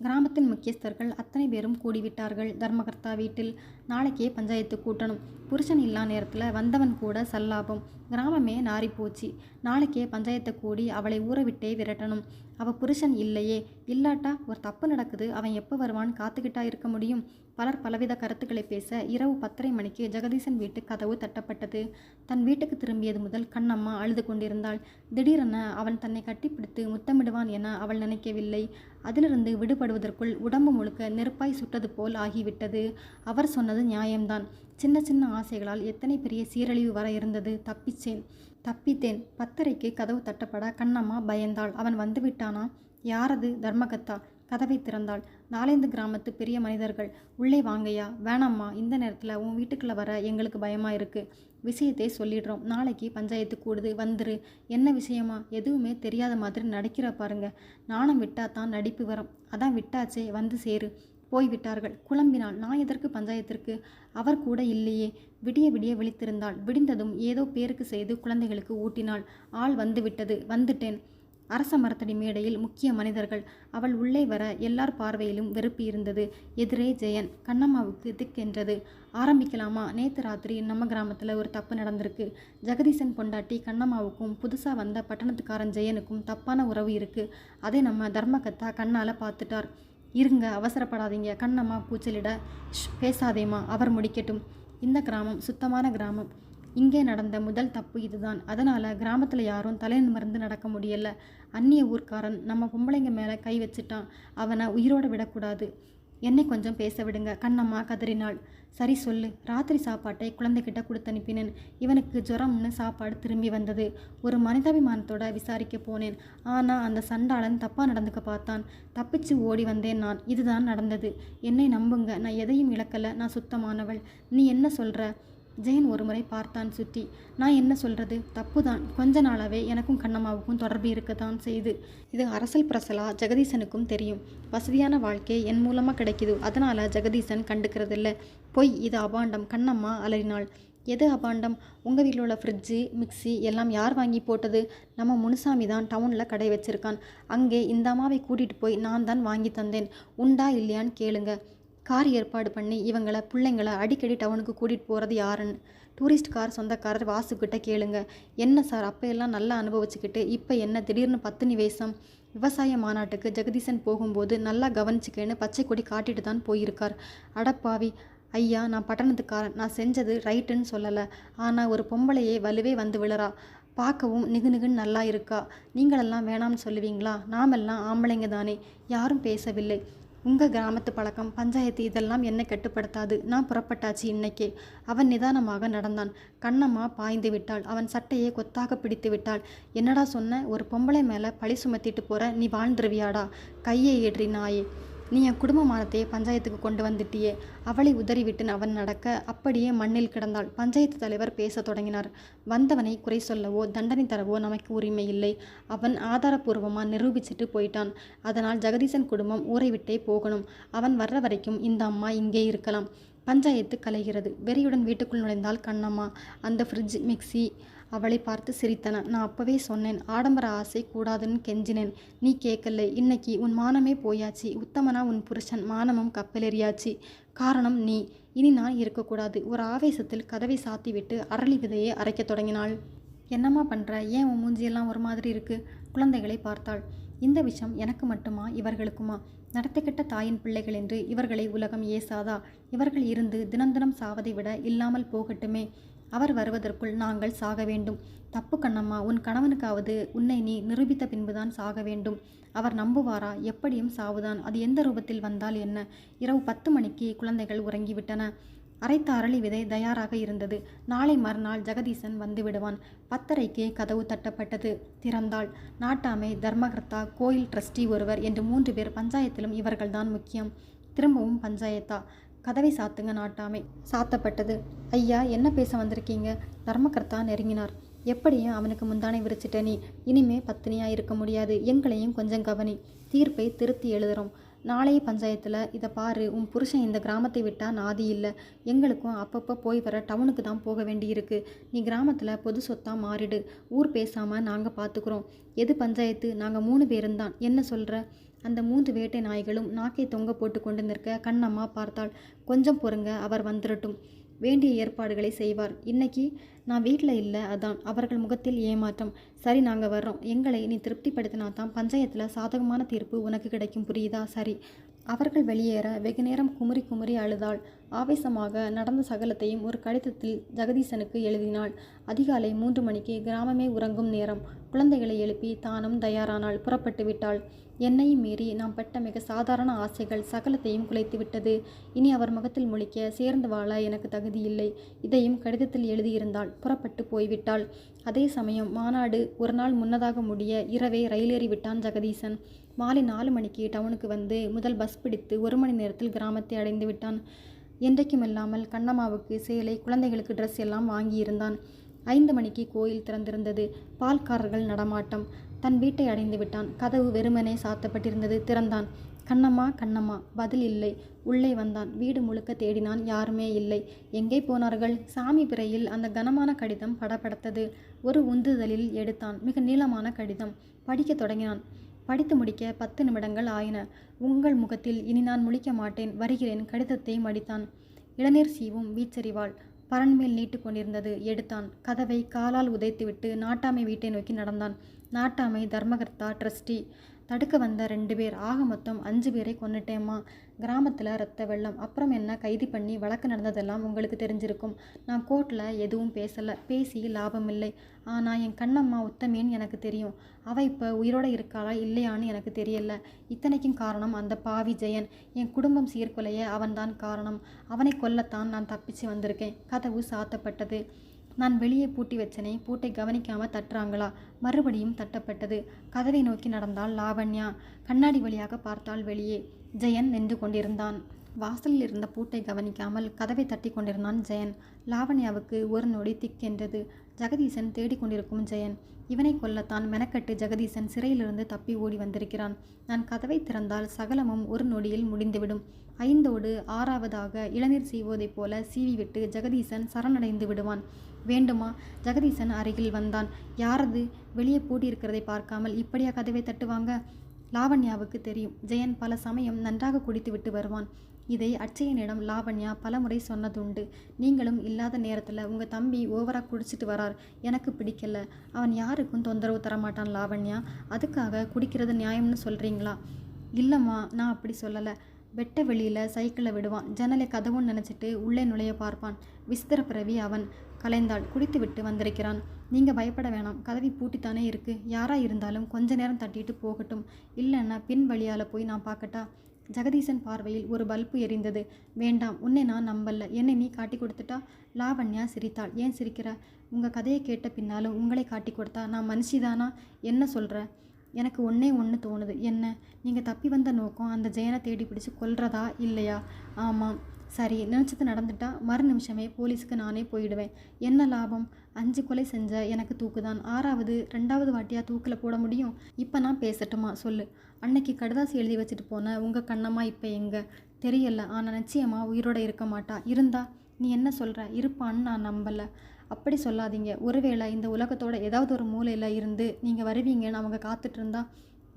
கிராமத்தின் முக்கியஸ்தர்கள் அத்தனை பேரும் கூடிவிட்டார்கள். தர்மகர்த்தா வீட்டில் நாளைக்கே பஞ்சாயத்து கூட்டணும். புருஷன் இல்லா நேரத்தில் வந்தவன் கூட சல்லாபம். கிராமமே நாறிப்போச்சு. நாளைக்கே பஞ்சாயத்தை கூடி அவளை ஊற விட்டே விரட்டணும். அவ புருஷன் இல்லையே. இல்லாட்டா ஒரு தப்பு நடக்குது அவன் எப்போ வருவான் காத்துக்கிட்டா இருக்க முடியும். பலர் பலவித கருத்துக்களை பேச இரவு பத்தரை மணிக்கு ஜெகதீசன் வீட்டு கதவு தட்டப்பட்டது. தன் வீட்டுக்கு திரும்பியது முதல் கண்ணம்மா அழுது கொண்டிருந்தாள். திடீரென அவன் தன்னை கட்டிப்பிடித்து முத்தமிடுவான் என அவள் நினைக்கவில்லை. அதிலிருந்து விடுபடுவதற்குள் உடம்பு முழுக்க நெருப்பாய் சுட்டது போல் ஆகிவிட்டது. அவர் சொன்னது நியாயம்தான். சின்ன சின்ன ஆசைகளால் எத்தனை பெரிய சீரழிவு வர இருந்தது? தப்பிச்சேன். தப்பித்தேன். பத்தரைக்கு கதவு தட்டப்பட கண்ணம்மா பயந்தாள். அவன் வந்து விட்டானா? யாரது? தர்மகத்தா. கதவை திறந்தாள். நாலந்து கிராமத்து பெரிய மனிதர்கள். உள்ளே வாங்கய்யா. வேணாம்மா. இந்த நேரத்தில் உன் வீட்டுக்குள்ளே வர எங்களுக்கு பயமாக இருக்குது விஷயத்தை சொல்லிடுறோம். நாளைக்கு பஞ்சாயத்து கூடுது. வந்துரு. என்ன விஷயமா? எதுவுமே தெரியாத மாதிரி நடிக்கிற பாருங்க. நாணம் விட்டா தான் நடிப்பு வரும். அதான் விட்டாச்சே. வந்து சேரு. போய்விட்டார்கள். குழம்பினாள். நான் எதற்கு பஞ்சாயத்திற்கு? அவர் கூட இல்லையே. விடிய விடிய விழித்திருந்தாள். விடிந்ததும் ஏதோ பேருக்கு செய்து குழந்தைகளுக்கு ஊட்டினாள். ஆள் வந்துவிட்டது. வந்துட்டேன். அரச மரத்தடி மேடையில் முக்கிய மனிதர்கள். அவள் உள்ளே வர எல்லார் பார்வையிலும் வெறுப்பு இருந்தது. எதிரே ஜெயன். கண்ணம்மாவுக்கு திக்கென்றது. ஆரம்பிக்கலாமா? நேத்து ராத்திரி நம்ம கிராமத்தில் ஒரு தப்பு நடந்திருக்கு. ஜெகதீசன் பொண்டாட்டி கண்ணம்மாவுக்கும் புதுசாக வந்த பட்டணத்துக்காரன் ஜெயனுக்கும் தப்பான உறவு இருக்குது அதை நம்ம தர்மகத்தா கண்ணால் பார்த்துட்டார். இருங்க அவசரப்படாதீங்க. கண்ணம்மா கூச்சலிட "ஷ், பேசாதேம்மா அவர் முடிக்கட்டும். இந்த கிராமம் சுத்தமான கிராமம். இங்கே நடந்த முதல் தப்பு இதுதான். அதனால் கிராமத்தில் யாரும் தலை நிமிர்ந்து நடக்க முடியல. அந்நிய ஊர்க்காரன் நம்ம பொம்பளைங்க மேலே கை வச்சுட்டான். அவனை உயிரோடு விடக்கூடாது. என்னை கொஞ்சம் பேச விடுங்க. கண்ணம்மா கதறினாள். சரி சொல்லு ராத்திரி சாப்பாட்டை குழந்தைகிட்ட கொடுத்து அனுப்பினேன். இவனுக்கு ஜுரம்னு சாப்பாடு திரும்பி வந்தது. ஒரு மனிதாபிமானத்தோட விசாரிக்க போனேன். ஆனால் அந்த சண்டாளன் தப்பாக நடந்துக்க பார்த்தான். தப்பிச்சு ஓடி வந்தேன் நான். இதுதான் நடந்தது. என்னை நம்புங்க. நான் எதையும் இழக்கல. நான் சுத்தமானவள். நீ என்ன சொல்கிற ஜெயன் ஒருமுறை பார்த்தான் சுற்றி நான் என்ன சொல்கிறது தப்புதான். கொஞ்ச நாளாவே எனக்கும் கண்ணம்மாவுக்கும் தொடர்பு இருக்கத்தான் செய்து. இது அரசல் பிரசலா ஜெகதீசனுக்கும் தெரியும். வசதியான வாழ்க்கை என் மூலமாக கிடைக்குது. அதனால் ஜெகதீசன் கண்டுக்கிறதில்ல. பொய் இது அபாண்டம். கண்ணம்மா அலறினாள். எது அபாண்டம்? உங்கள் வீட்டில் உள்ள ஃப்ரிட்ஜு மிக்ஸி எல்லாம் யார் வாங்கி போட்டது? நம்ம முனுசாமி தான் டவுனில் கடை வச்சிருக்கான். அங்கே இந்த அம்மாவை கூட்டிகிட்டு போய் நான் தான் வாங்கி தந்தேன். உண்டா இல்லையான்னு கேளுங்க. கார் ஏற்பாடு பண்ணி இவங்கள பிள்ளைங்களை அடிக்கடி டவுனுக்கு கூட்டிகிட்டு போகிறது யாருன்னு? டூரிஸ்ட் கார் சொந்தக்காரர் வாசுக்கிட்ட கேளுங்க. என்ன சார் அப்போ எல்லாம் நல்லா அனுபவிச்சுக்கிட்டு இப்போ என்ன திடீர்னு பத்தினி வேஷம்? விவசாய மாநாட்டுக்கு ஜெகதீசன் போகும்போது நல்லா கவனிச்சுக்கேன்னு பச்சை கொடி காட்டிட்டு தான் போயிருக்கார். அடப்பாவி ஐயா நான் பட்டணத்துக்காரன். நான் செஞ்சது ரைட்டுன்னு சொல்லலை. ஆனால் ஒரு பொம்பளையே வலுவே வந்து விழறா. பார்க்கவும் நிகுநிகுன்னு நல்லா இருக்கா. நீங்களெல்லாம் வேணாம்னு சொல்லுவீங்களா? நாமெல்லாம் ஆம்பளைங்க தானே. யாரும் பேசவில்லை. உங்கள் கிராமத்து பழக்கம் பஞ்சாயத்து இதெல்லாம் என்னை கட்டுப்படுத்தாது. நான் புறப்பட்டாச்சு இன்னைக்கே. அவன் நிதானமாக நடந்தான். கண்ணம்மா பாய்ந்து விட்டாள். அவன் சட்டையை கொத்தாக பிடித்து விட்டாள். என்னடா சொன்ன? ஒரு பொம்பளை மேலே பழி சுமத்திட்டு போற நீ வாழ்ந்துருவியாடா? கையை ஏற்றி நாயே. நீ என் குடும்பமானத்தையே பஞ்சாயத்துக்கு கொண்டு வந்துட்டியே. அவளை உதறிவிட்டு அவன் நடக்க அப்படியே மண்ணில் கிடந்தாள். பஞ்சாயத்து தலைவர் பேசத் தொடங்கினார். வந்தவனை குறை சொல்லவோ தண்டனை தரவோ நமக்கு உரிமை இல்லை. அவன் ஆதாரபூர்வமாக நிரூபிச்சிட்டு போயிட்டான். அதனால் ஜெகதீசன் குடும்பம் ஊரை விட்டே போகணும். அவன் வர்ற வரைக்கும் இந்த அம்மா இங்கே இருக்கலாம். பஞ்சாயத்து கலைகிறது. வெறியுடன் வீட்டுக்குள் நுழைந்தால் கண்ணம்மா. அந்த ஃப்ரிட்ஜ் மிக்ஸி அவளை பார்த்து சிரித்தன. நான் அப்பவே சொன்னேன். ஆடம்பர ஆசை கூடாதுன்னு கெஞ்சினேன். நீ கேட்கல இன்னைக்கு உன் மானமே போயாச்சு. உத்தமனா உன் புருஷன். மானமும் கப்பலேறியாச்சு. காரணம் நீ. இனி நான் இருக்கக்கூடாது. ஒரு ஆவேசத்தில் கதவை சாத்திவிட்டு அரளி விதையை அரைக்கத் தொடங்கினாள். என்னம்மா பண்ணுற ஏன் உன் மூஞ்சியெல்லாம் ஒரு மாதிரி இருக்கு? குழந்தைகளை பார்த்தாள். இந்த விஷம் எனக்கு மட்டுமா? இவர்களுக்குமா? நடத்திக்கிட்ட தாயின் பிள்ளைகள் என்று இவர்களை உலகம் ஏசாதா. இவர்கள் இருந்து தினம் தினம் சாவதை விட இல்லாமல் போகட்டுமே. அவர் வருவதற்குள் நாங்கள் சாக வேண்டும். தப்பு கண்ணம்மா உன் கணவனுக்காவது உன்னை நீ நிரூபித்த பின்புதான் சாக வேண்டும். அவர் நம்புவாரா? எப்படியும் சாவுதான். அது எந்த ரூபத்தில் வந்தால் என்ன? இரவு பத்து மணிக்கு குழந்தைகள் உறங்கிவிட்டன. அரைத்த அரளி விதை தயாராக இருந்தது. நாளை மறுநாள் ஜெகதீசன் வந்து விடுவான். பத்தரைக்கு கதவு தட்டப்பட்டது. திறந்தாள். நாட்டாமை தர்மகர்த்தா கோயில் ட்ரஸ்டி ஒருவர் என்று மூன்று பேர் பஞ்சாயத்திலும் இவர்கள்தான் முக்கியம். திரும்பவும் பஞ்சாயத்தா. கதவை சாத்துங்க நாட்டாமை. சாத்தப்பட்டது. ஐயா என்ன பேச வந்திருக்கீங்க? தர்மகர்த்தா நெருங்கினார். எப்படியும் அவனுக்கு முந்தானை விரிச்சிட்ட நீ. இனிமே பத்தினியாக இருக்க முடியாது. எங்களையும் கொஞ்சம் கவனி. தீர்ப்பை திருத்தி எழுதுறோம். நாளைய பஞ்சாயத்தில் இதை பாரு. உன் புருஷன் இந்த கிராமத்தை விட்டால் நாதி இல்லை. எங்களுக்கும் அப்பப்போ போய் வர டவுனுக்கு தான் போக வேண்டியிருக்கு. நீ கிராமத்தில் பொது சொத்தாக மாறிடு. ஊர் பேசாமல் நாங்கள் பார்த்துக்குறோம் எது பஞ்சாயத்து? நாங்கள் மூணு பேருந்தான். என்ன சொல்கிற அந்த மூன்று வேட்டை நாய்களும் நாக்கை தொங்க போட்டு கொண்டு நிற்க கண்ணம்மா பார்த்தாள். கொஞ்சம் பொறுங்க அவர் வந்துடட்டும் வேண்டிய ஏற்பாடுகளை செய்வார். இன்னைக்கு நான் வீட்டில் இல்லை அதான். அவர்கள் முகத்தில் ஏமாற்றம். சரி நாங்கள் வர்றோம். எங்களை நீ திருப்திப்படுத்தினா தான் பஞ்சாயத்தில் சாதகமான தீர்ப்பு உனக்கு கிடைக்கும். புரியுதா? சரி. அவர்கள் வெளியேற வெகு நேரம் குமுறி குமுறி அழுதாள். ஆவேசமாக நடந்த சகலத்தையும் ஒரு கடிதத்தில் ஜெகதீசனுக்கு எழுதினாள். அதிகாலை மூன்று மணிக்கு கிராமமே உறங்கும் நேரம். குழந்தைகளை எழுப்பி தானும் தயாரானாள். புறப்பட்டு விட்டாள். என்னையும் மீறி நாம் பட்ட மிக சாதாரண ஆசைகள் சகலத்தையும் குலைத்து விட்டது. இனி அவர் முகத்தில் முழிக்க சேர்ந்து வாழ எனக்கு தகுதி இல்லை. இதையும் கடிதத்தில் எழுதியிருந்தாள் புறப்பட்டு போய்விட்டாள். அதே சமயம் மாநாடு ஒரு நாள் முன்னதாக முடிய இரவே ரயிலேறி விட்டான் ஜெகதீசன். மாலை நாலு மணிக்கு டவுனுக்கு வந்து முதல் பஸ் பிடித்து ஒரு மணி நேரத்தில் கிராமத்தை அடைந்து விட்டான். என்றைக்குமில்லாமல் கண்ணம்மாவுக்கு சேலை குழந்தைகளுக்கு ட்ரெஸ் எல்லாம் வாங்கியிருந்தான். ஐந்து மணிக்கு கோயில் திறந்திருந்தது. பால்காரர்கள் நடமாட்டம். தன் வீட்டை அடைந்து விட்டான். கதவு வெறுமனே சாத்தப்பட்டிருந்தது. திறந்தான். கண்ணம்மா கண்ணம்மா பதில் இல்லை. உள்ளே வந்தான். வீடு முழுக்க தேடினான். யாருமே இல்லை. எங்கே போனார்கள்? சாமி பிறையில் அந்த கனமான கடிதம் படபடத்தது ஒரு உந்துதலில் எடுத்தான். மிக நீளமான கடிதம். படிக்கத் தொடங்கினான். படித்து முடிக்க பத்து நிமிடங்கள் ஆயின. உங்கள் முகத்தில் இனி நான் முழிக்க மாட்டேன். வருகிறேன். கடிதத்தை மடித்தான். இளநீர் சீவும் வீச்சறிவாள். பரண்மேல் நீட்டு கொண்டிருந்தது எடுத்தான். கதவை காலால் உதைத்துவிட்டு நாட்டாமை வீட்டை நோக்கி நடந்தான். நாட்டாமை தர்மகர்த்தா ட்ரஸ்டி. தடுக்க வந்த ரெண்டு பேர். ஆக மொத்தம் அஞ்சு பேரை கொண்டுட்டேம்மா கிராமத்தில் ரத்த வெள்ளம். அப்புறம் என்ன? கைது பண்ணி வழக்கு நடந்ததெல்லாம் உங்களுக்கு தெரிஞ்சிருக்கும். நான் கோர்ட்டில் எதுவும் பேசலை. பேசி லாபம் இல்லை ஆனால் என் கண்ணம்மா உத்தமேன்னு எனக்கு தெரியும். அவள் இப்போ உயிரோட இருக்காளா இல்லையான்னு எனக்கு தெரியல. இத்தனைக்கும் காரணம் அந்த பாவி ஜெயன். என் குடும்பம் சீர்குலைய அவன்தான் காரணம். அவனை கொல்லத்தான் நான் தப்பிச்சு வந்திருக்கேன். கதவு சாத்தப்பட்டது. நான் வெளியே பூட்டி வச்சனே பூட்டை கவனிக்காம தட்டுறாங்களா? மறுபடியும் தட்டப்பட்டது. கதவை நோக்கி நடந்தாள் லாவண்யா. கண்ணாடி வழியாக பார்த்தாள் வெளியே. ஜெயன் நின்று கொண்டிருந்தான். வாசலில் இருந்த பூட்டை கவனிக்காமல் கதவை தட்டி கொண்டிருந்தான் ஜெயன். லாவண்யாவுக்கு ஒரு நொடி திக்கென்றது ஜெகதீசன் தேடிக்கொண்டிருக்கும் ஜெயன். இவனை கொல்லத்தான் மெனக்கட்டு ஜெகதீசன் சிறையிலிருந்து தப்பி ஓடி வந்திருக்கிறான். நான் கதவை திறந்தால் சகலமும் ஒரு நொடியில் முடிந்துவிடும். ஐந்தோடு ஆறாவதாக இளநீர் செய்வதைப் போல சீவிவிட்டு ஜெகதீசன் சரணடைந்து விடுவான். வேண்டுமா? ஜெகதீசன் அருகில் வந்தான். யாரது? வெளியே பூட்டியிருக்கிறதை பார்க்காமல் இப்படியா கதவை தட்டுவாங்க? லாவண்யாவுக்கு தெரியும். ஜெயன் பல சமயம் நன்றாக குடித்துவிட்டு வருவான். இதை அச்சயனிடம் லாவண்யா பலமுறை சொன்னதுண்டு. நீங்களும் இல்லாத நேரத்தில் உங்கள் தம்பி ஓவராக குடிச்சிட்டு வரார். எனக்கு பிடிக்கல. அவன் யாருக்கும் தொந்தரவு தரமாட்டான் லாவண்யா. அதுக்காக குடிக்கிறது நியாயம்னு சொல்கிறீங்களா இல்லைம்மா நான் அப்படி சொல்லலை. வெட்ட வெளியில் சைக்கிளை விடுவான். ஜன்னலை கதவுன்னு நினச்சிட்டு உள்ளே நுழைய பார்ப்பான். விசித்திர பிறவி அவன். கலைந்தாள். குடித்துவிட்டு வந்திருக்கிறான். நீங்கள் பயப்பட வேணாம். கதவி பூட்டித்தானே இருக்குது யாராக இருந்தாலும் கொஞ்ச நேரம் தட்டிட்டு போகட்டும். இல்லைன்னா பின் வழியால் போய் நான் பார்க்கட்டா? ஜெகதீசன் பார்வையில் ஒரு பல்பு எரிந்தது. வேண்டாம். உன்னை நான் நம்பல. என்னை நீ காட்டி கொடுத்துட்டா? லாவண்யா சிரித்தாள். ஏன் சிரிக்கிற? உங்கள் கதையை கேட்ட பின்னாலும் உங்களை காட்டி கொடுத்தா நான் மனுஷிதானா? என்ன சொல்கிற எனக்கு ஒன்றே ஒன்று தோணுது. என்ன? நீங்கள் தப்பி வந்த நோக்கம் அந்த ஜெயனை தேடி பிடிச்சி கொல்றதா? இல்லையா? ஆமாம். சரி நினச்சது நடந்துட்டா மறு நிமிஷமே போலீஸுக்கு நானே போயிடுவேன். என்ன லாபம்? அஞ்சு கொலை செஞ்ச எனக்கு தூக்குதான். ஆறாவது ரெண்டாவது வாட்டியாக தூக்கில் போட முடியும்? இப்போ நான் பேசட்டுமா? சொல்லு. அன்னைக்கு கடுதாசி எழுதி வச்சுட்டு போன உங்கள் கண்ணம்மா இப்போ எங்கே? தெரியல. ஆனால் நிச்சயமாக உயிரோட இருக்க மாட்டா. இருந்தா நீ என்ன சொல்கிற இருப்பான்னு நான் நம்பலை. அப்படி சொல்லாதீங்க. ஒருவேளை இந்த உலகத்தோட ஏதாவது ஒரு மூலையில் இருந்து நீங்கள் வருவீங்கன்னு அவங்க காத்துட்டு இருந்தா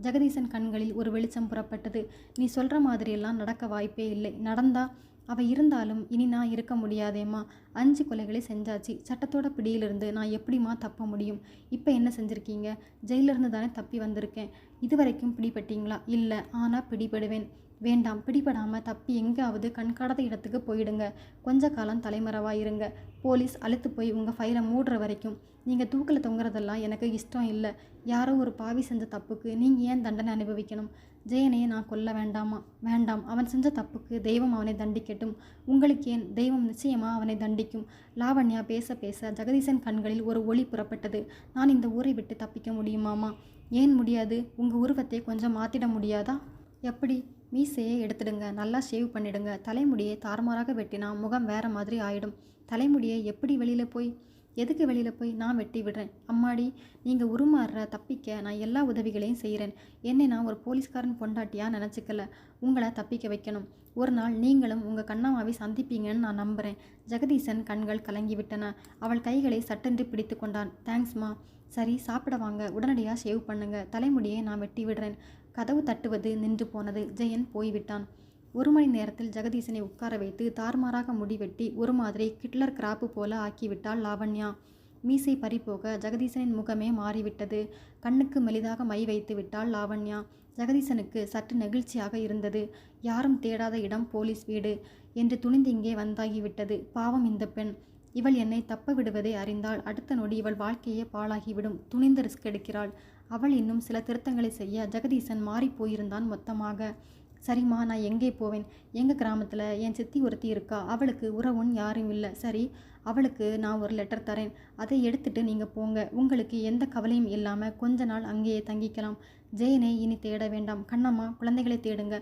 ஜெகதீசன் கண்களில் ஒரு வெளிச்சம் புறப்பட்டது. நீ சொல்கிற மாதிரியெல்லாம் நடக்க வாய்ப்பே இல்லை. நடந்தால் அவ இருந்தாலும் இனி நான் இருக்க முடியாதேம்மா. அஞ்சு கொலைகளை செஞ்சாச்சு. சட்டத்தோட பிடியிலிருந்து நான் எப்படிம்மா தப்ப முடியும்? இப்போ என்ன செஞ்சுருக்கீங்க? ஜெயிலிருந்து தானே தப்பி வந்திருக்கேன். இதுவரைக்கும் பிடிபட்டீங்களா? இல்லை. ஆனால் பிடிபடுவேன். வேண்டாம். பிடிபடாமல் தப்பி எங்கேயாவது கண்காடாத இடத்துக்கு போயிடுங்க. கொஞ்ச காலம் தலைமறைவாக இருங்க. போலீஸ் அழுத்து போய் உங்கள் ஃபைலை மூடுற வரைக்கும். நீங்கள் தூக்கில் தொங்குறதெல்லாம் எனக்கு இஷ்டம் இல்லை. யாரோ ஒரு பாவி செஞ்ச தப்புக்கு நீங்கள் ஏன் தண்டனை அனுபவிக்கணும்? ஜெயனையை நான் கொல்ல வேண்டாமா? வேண்டாம். அவன் செஞ்ச தப்புக்கு தெய்வம் அவனை தண்டிக்கட்டும். உங்களுக்கு ஏன் தெய்வம் நிச்சயமாக அவனை தண்டிக்கும்? லாவண்யா பேச பேச ஜெகதீசன் கண்களில் ஒரு ஒளி புறப்பட்டது. நான் இந்த ஊரை விட்டு தப்பிக்க முடியுமாமா? ஏன் முடியாது? உங்கள் உருவத்தை கொஞ்சம் மாற்றிட முடியாதா? எப்படி? மீசையை எடுத்துடுங்க. நல்லா ஷேவ் பண்ணிடுங்க. தலைமுடியை தாறுமாறாக வெட்டினா முகம் வேற மாதிரி ஆயிடும். தலைமுடியை எப்படி வெளியில் போய் எதுக்கு வெளியில் போய் நான் வெட்டி விடுறேன்? அம்மாடி நீங்கள் உருமாறுற தப்பிக்க நான் எல்லா உதவிகளையும் செய்கிறேன் என்னை நான் ஒரு போலீஸ்காரன் பொண்டாட்டியாக நினச்சிக்கல. உங்களை தப்பிக்க வைக்கணும். ஒரு நாள் நீங்களும் உங்கள் கண்ணாமாவை சந்திப்பீங்கன்னு நான் நம்புகிறேன் ஜெகதீசன் கண்கள் கலங்கிவிட்டன அவள் கைகளை சட்டென்று பிடித்து கொண்டான். தேங்க்ஸ்மா சரி சாப்பிட வாங்க. உடனடியாக ஷேவ் பண்ணுங்க. தலைமுடியை நான் வெட்டி விடுறேன். கதவு தட்டுவது நின்று போனது. ஜெயன் போய்விட்டான். ஒரு மணி நேரத்தில் ஜெகதீசனை உட்கார வைத்து தாறுமாறாக முடிவெட்டி ஒரு மாதிரி கிட்லர் கிராப்பு போல ஆக்கிவிட்டாள் லாவண்யா. மீசை பறிபோக ஜெகதீசனின் முகமே மாறிவிட்டது. கண்ணுக்கு மெலிதாக மை வைத்து விட்டாள் லாவண்யா. ஜெகதீசனுக்கு சற்று நெகிழ்ச்சியாக இருந்தது. யாரும் தேடாத இடம் போலீஸ் வீடு என்று துணிந்து இங்கே வந்தாகிவிட்டது. பாவம் இந்த பெண். இவள் என்னை தப்ப விடுவதை அறிந்தால் அடுத்த நொடி இவள் வாழ்க்கையே பாழாகிவிடும். துணிந்து ரிஸ்க் எடுக்கிறாள். அவள் இன்னும் சில திருத்தங்களை செய்ய ஜெகதீசன் மாறிப்போயிருந்தான் மொத்தமாக. சரிம்மா நான் எங்கே போவேன்? எங்கள் கிராமத்தில்? என் சித்தி ஒருத்தி இருக்கா? அவளுக்கு உறவுன்னு யாரும் இல்லை. சரி அவளுக்கு நான் ஒரு லெட்டர் தரேன். அதை எடுத்துட்டு நீங்கள் போங்க. உங்களுக்கு எந்த கவலையும் இல்லாமல் கொஞ்ச நாள் அங்கேயே தங்கிக்கலாம். ஜெயனை இனி தேட வேண்டாம். கண்ணம்மா குழந்தைகளை தேடுங்க.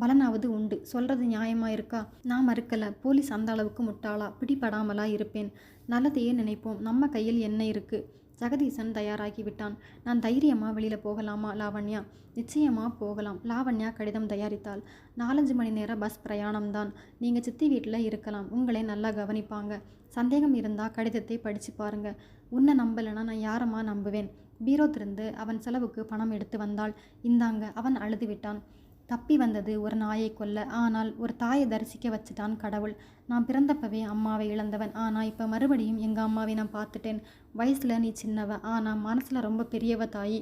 பலனாவது உண்டு. சொல்கிறது நியாயமாக இருக்கா? நான் மறுக்கலை. போலீஸ் அந்த அளவுக்கு முட்டாளா? பிடிபடாமலா இருப்பேன். நல்லதையே நினைப்போம். நம்ம கையில் என்ன இருக்குது ஜெகதீசன் தயாராகிவிட்டான். நான் தைரியமாக வெளியில் போகலாமா லாவண்யா? நிச்சயமாக போகலாம். லாவண்யா கடிதம் தயாரித்தாள். நாலஞ்சு மணி நேரம் பஸ் பிரயாணம்தான். நீங்கள் சித்தி வீட்டில் இருக்கலாம். உங்களை நல்லா கவனிப்பாங்க. சந்தேகம் இருந்தால் கடிதத்தை படித்து பாருங்க. உன்னை நம்பலைன்னா நான் யாரம்மா நம்புவேன்? பீரோத்திலிருந்து அவன் செலவுக்கு பணம் எடுத்து வந்தாள். இந்தாங்க அவன் அழுது விட்டான். தப்பி வந்தது ஒரு நாயை கொல்ல. ஆனால் ஒரு தாயை தரிசிக்க வச்சுட்டான் கடவுள். நான் பிறந்தப்பவே அம்மாவை இழந்தவன். ஆனால் இப்போ மறுபடியும் எங்கள் அம்மாவை நான் பார்த்துட்டேன். வயசில் நீ சின்னவ. ஆனால் மனசில் ரொம்ப பெரியவ தாயி.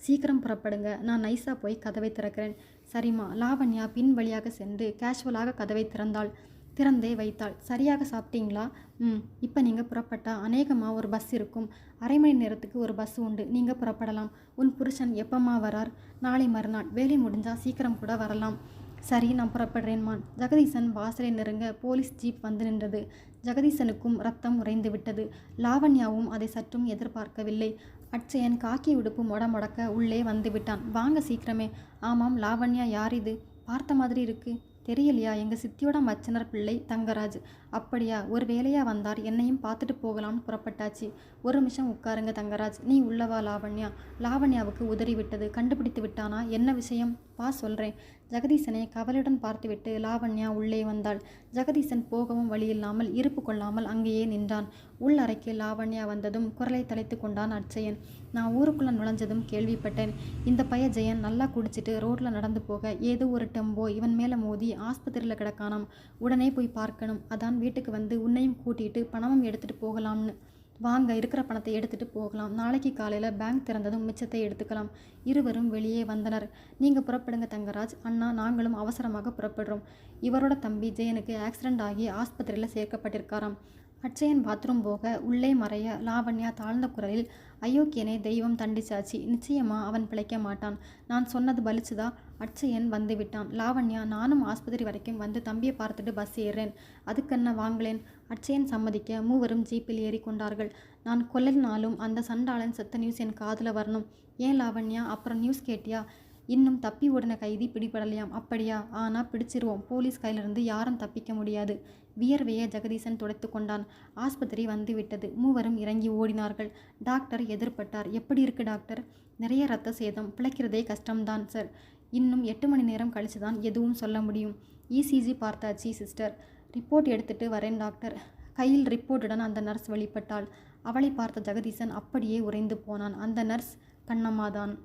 சீக்கிரம் புறப்படுங்க. நான் நைஸாக போய் கதவை திறக்கிறேன். சரிம்மா. லாவண்யா பின் வழியாக சென்று கேஷுவலாக கதவை திறந்தாள். திறந்தே வைத்தாள். சரியாக சாப்பிட்டீங்களா? ம் இப்போ நீங்கள் புறப்பட்டால் அநேகமாக ஒரு பஸ் இருக்கும். அரை மணி நேரத்துக்கு ஒரு பஸ் உண்டு. நீங்கள் புறப்படலாம். உன் புருஷன் எப்பம்மா வரார்? நாளை மறுநாள். வேலை முடிஞ்சால் சீக்கிரம் கூட வரலாம். சரி நான் புறப்படுறேன்மான். ஜெகதீசன் வாசலை நெருங்க போலீஸ் ஜீப் வந்து நின்றது. ஜெகதீசனுக்கும் ரத்தம் உறைந்து விட்டது. லாவண்யாவும் அதை சற்றும் எதிர்பார்க்கவில்லை. அட்சயன் காக்கி உடுப்பு மொட முடக்க உள்ளே வந்து விட்டான். வாங்க சீக்கிரமே. ஆமாம் லாவண்யா யார் இது? பார்த்த மாதிரி இருக்குது தெரியலையா? எங்கள் சித்தியோட மச்சனர் பிள்ளை தங்கராஜ். அப்படியா? ஒரு வேலையாக வந்தார். என்னையும் பார்த்துட்டு போகலாம்னு புறப்பட்டாச்சு. ஒரு நிமிஷம் உட்காருங்க தங்கராஜ். நீ உள்ளவா லாவண்யா? லாவண்யாவுக்கு உதறி விட்டது கண்டுபிடித்து விட்டானா? என்ன விஷயம்? வா சொல்கிறேன் ஜெகதீசனை கவலையுடன் பார்த்துவிட்டு லாவண்யா உள்ளே வந்தாள். ஜெகதீசன் போகவும் வழியில்லாமல் இருப்பு கொள்ளாமல் அங்கேயே நின்றான். உள் அறைக்கு லாவண்யா வந்ததும் குரலை தலைத்து கொண்டான் அட்சயன் நான் ஊருக்குள்ளே நுழைஞ்சதும் கேள்விப்பட்டேன். இந்த பைய ஜெயன் நல்லா குடிச்சிட்டு ரோட்டில் நடந்து போக ஏதோ ஒரு டெம்போ இவன் மேலே மோதி ஆஸ்பத்திரியில் கிடக்கானாம். உடனே போய் பார்க்கணும். அதான் வீட்டுக்கு வந்து உன்னையும் கூட்டிகிட்டு பணமும் எடுத்துகிட்டு போகலாம்னு. வாங்க இருக்கிற பணத்தை எடுத்துகிட்டு போகலாம். நாளைக்கு காலையில் பேங்க் திறந்ததும் மிச்சத்தை எடுத்துக்கலாம். இருவரும் வெளியே வந்தனர். நீங்கள் புறப்படுங்க தங்கராஜ். அண்ணா நாங்களும் அவசரமாக புறப்படுறோம். இவரோட தம்பி ஜெயனுக்கு ஆக்சிடென்ட் ஆகி ஆஸ்பத்திரியில் சேர்க்கப்பட்டிருக்காராம். அட்சயன் பாத்ரூம் போக உள்ளே மறைய லாவண்யா தாழ்ந்த குரலில் அயோக்கியனை தெய்வம் தண்டிச்சாச்சு. நிச்சயமா அவன் பிழைக்க மாட்டான். நான் சொன்னது பலிச்சுதா? அட்சயன் வந்து விட்டான் லாவண்யா நானும் ஆஸ்பத்திரி வரைக்கும் வந்து தம்பியை பார்த்துட்டு பஸ் ஏறுறேன். அதுக்கென்ன வாங்களேன்? அட்சயன் சம்மதிக்க மூவரும் ஜீப்பில் ஏறி கொண்டார்கள் நான் கொல்லினாலும் அந்த சண்டாளன் செத்த நியூஸ் என் காதில் வரணும். ஏன் லாவண்யா அப்புறம் நியூஸ் கேட்டியா? இன்னும் தப்பி ஓடின கைதி பிடிபடலையாம். அப்படியா? ஆனால் பிடிச்சிருவோம். போலீஸ் கையிலிருந்து யாரும் தப்பிக்க முடியாது. வியர்வையை ஜெகதீசன் துடைத்து கொண்டான். ஆஸ்பத்திரி வந்துவிட்டது. மூவரும் இறங்கி ஓடினார்கள். டாக்டர் எதிர்பட்டார். எப்படி இருக்கு டாக்டர்? நிறைய ரத்த சேதம். பிழைக்கிறதே கஷ்டம்தான் சார். இன்னும் எட்டு மணி நேரம் கழிச்சு தான் எதுவும் சொல்ல முடியும். இசிஜி பார்த்தாச்சு சிஸ்டர். ரிப்போர்ட் எடுத்துட்டு வரேன் டாக்டர். கையில் ரிப்போர்ட்டுடன் அந்த நர்ஸ் வெளிப்பட்டாள். அவளை பார்த்த ஜெகதீசன் அப்படியே உறைந்து போனான். அந்த நர்ஸ் கண்ணம்மாதான்.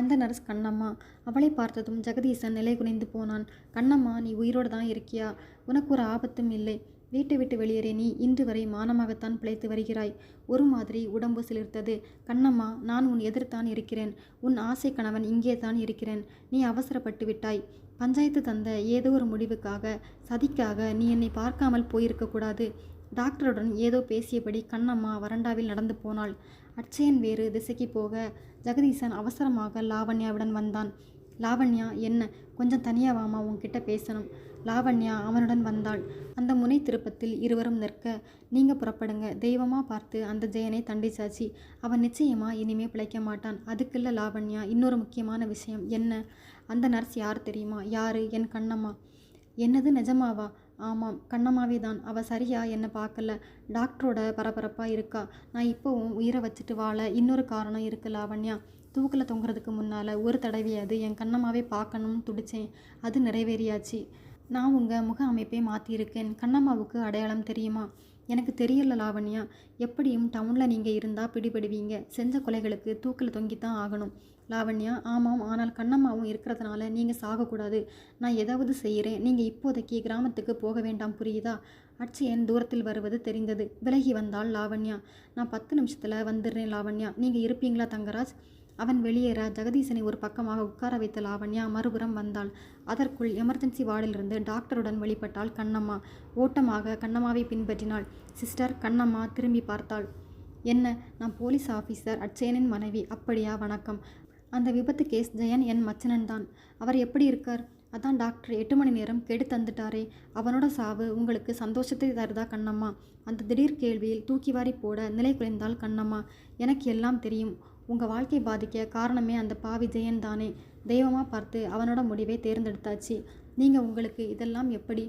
அந்த நர்ஸ் கண்ணம்மா. அவளை பார்த்ததும் ஜெகதீசன் நிலை குனிந்து போனான். கண்ணம்மா நீ உயிரோடு தான் இருக்கியா? உனக்கு ஒரு ஆபத்தும் இல்லை. வீட்டை விட்டு வெளியேறி நீ இன்று வரை மானமாகத்தான் பிழைத்து வருகிறாய். ஒரு மாதிரி உடம்பு சிலிர்த்தது. கண்ணம்மா நான் உன் எதிர்த்தான் இருக்கிறேன். உன் ஆசை கணவன் இங்கே தான் இருக்கிறேன். நீ அவசரப்பட்டு விட்டாய். பஞ்சாயத்து தந்த ஏதோ ஒரு முடிவுக்காக சதிக்காக நீ என்னை பார்க்காமல் போயிருக்கக்கூடாது டாக்டருடன் ஏதோ பேசியபடி கண்ணம்மா வறண்டாவில் நடந்து போனாள். அச்சயன் வேறு திசைக்கு போக. ஜெகதீசன் அவசரமாக லாவண்யாவுடன் வந்தான். லாவண்யா என்ன? கொஞ்சம் தனியாக வாமா உன்கிட்ட பேசணும். லாவண்யா அவனுடன் வந்தாள். அந்த முனை திருப்பத்தில் இருவரும் நிற்க நீங்கள் புறப்படுங்க. தெய்வமாக பார்த்து அந்த ஜெயனை தண்டிச்சாச்சு. அவன் நிச்சயமா இனிமே பிழைக்க மாட்டான். அதுக்குள்ள லாவண்யா இன்னொரு முக்கியமான விஷயம் என்ன? அந்த நர்ஸ் யார் தெரியுமா? யாரு? என் கண்ணம்மா. என்னது நிஜமாவா? ஆமாம் கண்ணம்மாவே தான் அவள் சரியா என்னை பார்க்கல. டாக்டரோட பரபரப்பாக இருக்கா? நான் இப்போவும் உயிரை வச்சுட்டு வாழ இன்னொரு காரணம் இருக்கு லாவண்யா தூக்கில் தொங்குறதுக்கு முன்னால் ஒரு தடவையாவது என் கண்ணம்மாவே பார்க்கணும்னு துடிச்சேன். அது நிறைவேறியாச்சு. நான் உங்கள் முக அமைப்பை மாற்றியிருக்கேன் கண்ணம்மாவுக்கு அடையாளம் தெரியுமா? எனக்கு தெரியல லாவண்யா எப்படியும் டவுனில் நீங்கள் இருந்தால் பிடிபடுவீங்க. செஞ்ச கொலைகளுக்கு தூக்கில் தொங்கித்தான் ஆகணும். லாவண்யா ஆமாம் ஆனால் கண்ணம்மாவும் இருக்கிறதுனால நீங்கள் சாகக்கூடாது. நான் ஏதாவது செய்கிறேன் நீங்கள் இப்போதைக்கு கிராமத்துக்கு போக வேண்டாம் புரியுதா? அட்சயன் தூரத்தில் வருவது தெரிந்தது. விலகி வந்தாள் லாவண்யா. நான் பத்து நிமிஷத்தில் வந்துடுறேன் லாவண்யா. நீங்கள் இருப்பீங்களா தங்கராஜ்? அவன் வெளியேற ஜெகதீசனை ஒரு பக்கமாக உட்கார வைத்த லாவண்யா மறுபுறம் வந்தாள். அதற்குள் எமர்ஜென்சி வார்டிலிருந்து டாக்டருடன் வெளிப்பட்டாள் கண்ணம்மா. ஓட்டமாக கண்ணம்மாவை பின்பற்றினாள். சிஸ்டர் கண்ணம்மா திரும்பி பார்த்தாள். என்ன? நான் போலீஸ் ஆஃபீஸர் அட்சயனின் மனைவி. அப்படியா வணக்கம். அந்த விபத்து கேஸ் ஜெயன் என் மச்சனன் தான். அவர் எப்படி இருக்கார்? அதான் டாக்டர் எட்டு மணி நேரம் கெடு தந்துட்டாரே. அவனோட சாவு உங்களுக்கு சந்தோஷத்தை தருதா கண்ணம்மா? அந்த திடீர் கேள்வியில் தூக்கி வாரி போட நிலை குறைந்தால் கண்ணம்மா. எனக்கு எல்லாம் தெரியும். உங்கள் வாழ்க்கை பாதிக்க காரணமே அந்த பாவி ஜெயன் தானே. தெய்வமாக பார்த்து அவனோட முடிவை தேர்ந்தெடுத்தாச்சு. நீங்கள் உங்களுக்கு இதெல்லாம் எப்படி?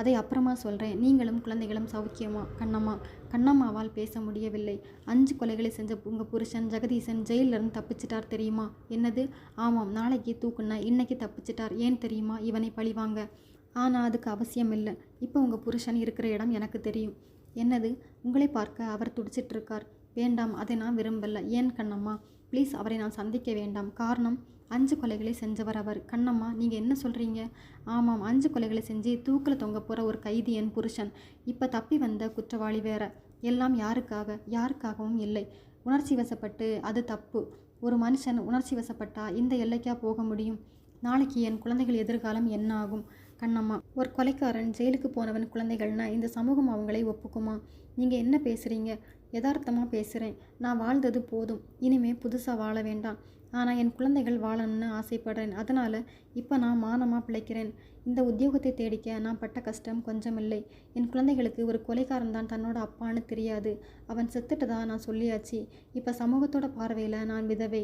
அதை அப்புறமா சொல்கிறேன் நீங்களும் குழந்தைகளும் சௌக்கியமா? கண்ணம்மா. கண்ணம்மாவால் பேச முடியவில்லை. அஞ்சு கொலைகளை செஞ்ச உங்கள் புருஷன் ஜெகதீசன் ஜெயிலிருந்து தப்பிச்சிட்டார் தெரியுமா? என்னது? ஆமாம் நாளைக்கு தூக்குன்னா இன்னைக்கு தப்பிச்சிட்டார். ஏன் தெரியுமா? இவனை பழிவாங்க ஆனால் அதுக்கு அவசியம் இல்லை. இப்போ உங்கள் புருஷன் இருக்கிற இடம் எனக்கு தெரியும். என்னது? உங்களை பார்க்க அவர் துடிச்சிட்டு இருக்கார் வேண்டாம் அதை நான் விரும்பல. ஏன் கண்ணம்மா? ப்ளீஸ் அவரை நான் சந்திக்க வேண்டாம். காரணம்? அஞ்சு கொலைகளை செஞ்சவர் அவர். கண்ணம்மா நீங்கள் என்ன சொல்கிறீங்க ஆமாம் அஞ்சு கொலைகளை செஞ்சு தூக்கில் தொங்க போகிற ஒரு கைதி என் புருஷன். இப்போ தப்பி வந்த குற்றவாளி வேற. எல்லாம் யாருக்காக? யாருக்காகவும் இல்லை. உணர்ச்சி வசப்பட்டு அது தப்பு. ஒரு மனுஷன் உணர்ச்சி வசப்பட்டா இந்த எல்லைக்கா போக முடியும்? நாளைக்கு என் குழந்தைகள் எதிர்காலம் என்ன ஆகும்? கண்ணம்மா ஒரு கொலைக்காரன் ஜெயிலுக்கு போனவன் குழந்தைகள்னா இந்த சமூகம் அவங்களை ஒப்புக்குமா? நீங்கள் என்ன பேசுகிறீங்க யதார்த்தமாக பேசுகிறேன் நான் வாழ்ந்தது போதும். இனிமே புதுசாக வாழ வேண்டாம். ஆனால் என் குழந்தைகள் வாழணும்னு ஆசைப்படுறேன். அதனால் இப்போ நான் மானமாக பிழைக்கிறேன். இந்த உத்தியோகத்தை தேடிக்க நான் பட்ட கஷ்டம் கொஞ்சம் இல்லை என் குழந்தைகளுக்கு ஒரு கொலைக்காரன் தான் தன்னோட அப்பான்னு தெரியாது. அவன் செத்துட்டு தான் நான் சொல்லியாச்சு. இப்போ சமூகத்தோட பார்வையில் நான் விதவை.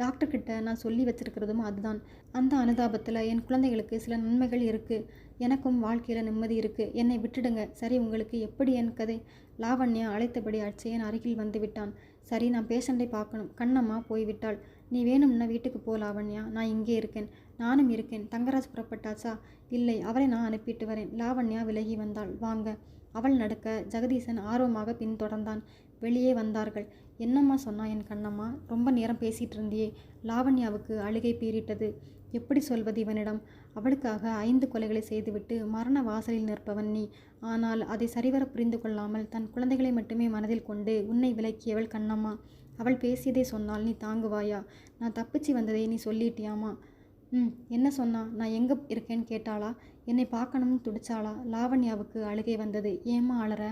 டாக்டர்கிட்ட நான் சொல்லி வச்சிருக்கிறதும் அதுதான். அந்த அனுதாபத்தில் என் குழந்தைகளுக்கு சில நன்மைகள் இருக்குது எனக்கும் வாழ்க்கையில் நிம்மதி இருக்குது என்னை விட்டுடுங்க. சரி உங்களுக்கு எப்படி என் கதை? லாவண்யா அழைத்தபடி அச்சையன் அருகில் வந்து விட்டான். சரி நான் பேஷண்ட்டை பார்க்கணும். கண்ணம்மா போய்விட்டாள். நீ வேணும்னா வீட்டுக்கு போ லாவண்யா. நான் இங்கே இருக்கேன். நானும் இருக்கேன். தங்கராஜ் புறப்பட்டாச்சா? இல்லை. அவரை நான் அனுப்பிட்டு வரேன். லாவண்யா விலகி வந்தாள். வாங்க. அவள் நடக்க ஜெகதீசன் ஆர்வமாக பின்தொடர்ந்தான். வெளியே வந்தார்கள். என்னம்மா சொன்னா என் கண்ணம்மா? ரொம்ப நேரம் பேசிகிட்டு இருந்தியே. லாவண்யாவுக்கு அழுகை பீறிட்டது. எப்படி சொல்வது இவனிடம்? அவளுக்காக ஐந்து கொலைகளை செய்துவிட்டு மரண வாசலில் நிற்பவன் நீ. ஆனால் அதை சரிவர புரிந்து கொள்ளாமல் தன் குழந்தைகளை மட்டுமே மனதில் கொண்டு உன்னை விலக்கியவள் கண்ணம்மா. அவள் பேசியதை சொன்னால் நீ தாங்குவாயா? நான் தப்பிச்சு வந்ததை நீ சொல்லிட்டியாமா? ம் என்ன சொன்னா? நான் எங்கே இருக்கேன்னு கேட்டாளா? என்னை பார்க்கணும்னு துடிச்சாளா? லாவண்யாவுக்கு அழுகை வந்தது. ஏம்மா அழற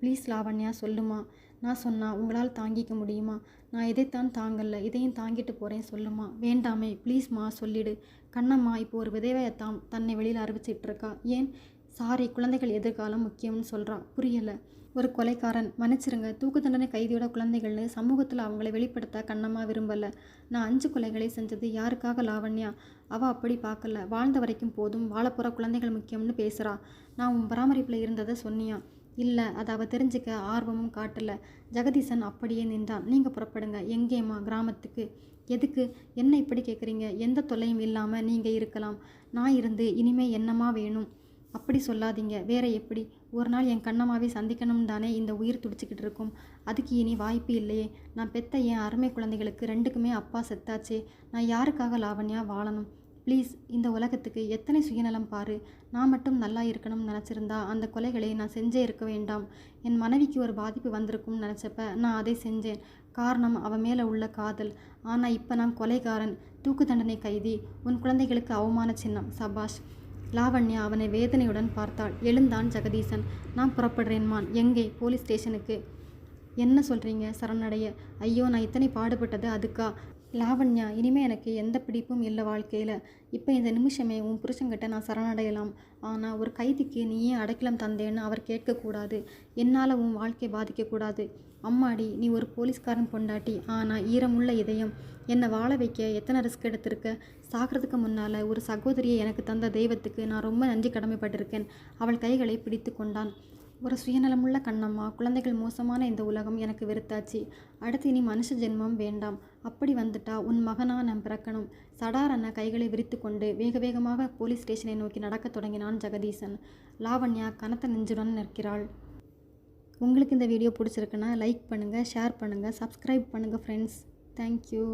ப்ளீஸ் லாவண்யா சொல்லுமா. நான் சொன்னா உங்களால் தாங்கிக்க முடியுமா? நான் இதைத்தான் தாங்கல இதையும் தாங்கிட்டு போகிறேன் சொல்லுமா. வேண்டாமே ப்ளீஸ்மா சொல்லிடு. கண்ணம்மா இப்போ ஒரு விதவையத்தான் தன்னை வெளியில் அறிவிச்சிட்டு இருக்கா ஏன்? சாரி குழந்தைகள் எதிர்காலம் முக்கியம்னு சொல்கிறா புரியலை. ஒரு கொலைக்காரன். மன்னிச்சிருங்க. தூக்கு தண்டனை கைதியோட குழந்தைகள்னு சமூகத்தில் அவங்கள வெளிப்படுத்த கண்ணமாக விரும்பலை. நான் அஞ்சு கொலைகளை செஞ்சது யாருக்காக லாவண்யா? அவள் அப்படி பார்க்கல வாழ்ந்த வரைக்கும் போதும். வாழப்போகிற குழந்தைகள் முக்கியம்னு பேசுகிறா நான் உன் பராமரிப்பில் இருந்ததை சொன்னியா? இல்லை. அதை அவள் தெரிஞ்சுக்க ஆர்வமும் காட்டல. ஜெகதீசன் அப்படியே நின்றான். நீங்கள் புறப்படுங்க. எங்கேம்மா? கிராமத்துக்கு. எதுக்கு? என்ன இப்படி கேட்குறீங்க எந்த தொல்லையும் இல்லாமல் நீங்கள் இருக்கலாம். நான் இருந்து இனிமே என்னமா வேணும்? அப்படி சொல்லாதீங்க. வேற எப்படி? ஒரு நாள் என் கண்ணம்மாவை சந்திக்கணும் தானே இந்த உயிர் துடிச்சிக்கிட்டு இருக்கும். அதுக்கு இனி வாய்ப்பு இல்லையே. நான் பெத்த என் அருமை குழந்தைகளுக்கு ரெண்டுக்குமே அப்பா செத்தாச்சே. நான் யாருக்காக லாவண்யா வாழணும்? ப்ளீஸ் இந்த உலகத்துக்கு எத்தனை சுயநலம் பாரு. நான் மட்டும் நல்லா இருக்கணும்னு நினச்சிருந்தா அந்த கொலைகளை நான் செஞ்சே இருக்க வேண்டாம். என் மனைவிக்கு ஒரு பாதிப்பு வந்திருக்கும்னு நினச்சப்ப நான் அதை செஞ்சேன். காரணம் அவன் மேலே உள்ள காதல். ஆனால் இப்போ நான் கொலைகாரன். தூக்கு தண்டனை கைதி. உன் குழந்தைகளுக்கு அவமான சின்னம். சபாஷ். லாவண்யா அவனை வேதனையுடன் பார்த்தாள். எழுந்தான் ஜெகதீசன். நான் புறப்படுறேன்மான் எங்கே? போலீஸ் ஸ்டேஷனுக்கு. என்ன சொல்கிறீங்க சரணடைய? ஐயோ நான் இத்தனை பாடுபட்டது அதுக்கா? லாவண்யா இனிமே எனக்கு எந்த பிடிப்பும் இல்லை வாழ்க்கையில். இப்போ இந்த நிமிஷமே உன் புருஷங்கிட்ட நான் சரணடையலாம். ஆனால் ஒரு கைதிக்கு நீ ஏன் அடைக்கலம் தந்தேன்னு அவர் கேட்கக்கூடாது. என்னால் உன் வாழ்க்கை பாதிக்கக்கூடாது. அம்மாடி நீ ஒரு போலீஸ்காரன் பொண்டாட்டி. ஆனால் ஈரமுள்ள இதயம். என்னை வாழ வைக்க எத்தனை ரிஸ்க் எடுத்திருக்க? சாகிறதுக்கு முன்னால் ஒரு சகோதரியை எனக்கு தந்த தெய்வத்துக்கு நான் ரொம்ப நன்றி கடமைப்பட்டிருக்கேன். அவள் கைகளை பிடித்து கொண்டான். ஒரு சுயநலமுள்ள கண்ணம்மா குழந்தைகள் மோசமான இந்த உலகம் எனக்கு வெறுத்தாச்சு. அடுத்து இனி மனுஷ ஜென்மம் வேண்டாம். அப்படி வந்துட்டா உன் மகனா நான் பிறக்கணும் சடாரன கைகளை விரித்து கொண்டு வேக வேகமாக போலீஸ் ஸ்டேஷனை நோக்கி நடக்கத் தொடங்கினான் ஜெகதீசன். லாவண்யா கனத்த நெஞ்சுடன் நிற்கிறாள். உங்களுக்கு இந்த வீடியோ பிடிச்சிருக்குன்னா லைக் பண்ணுங்கள் ஷேர் பண்ணுங்கள் சப்ஸ்கிரைப் பண்ணுங்கள் ஃப்ரெண்ட்ஸ் தேங்க்யூ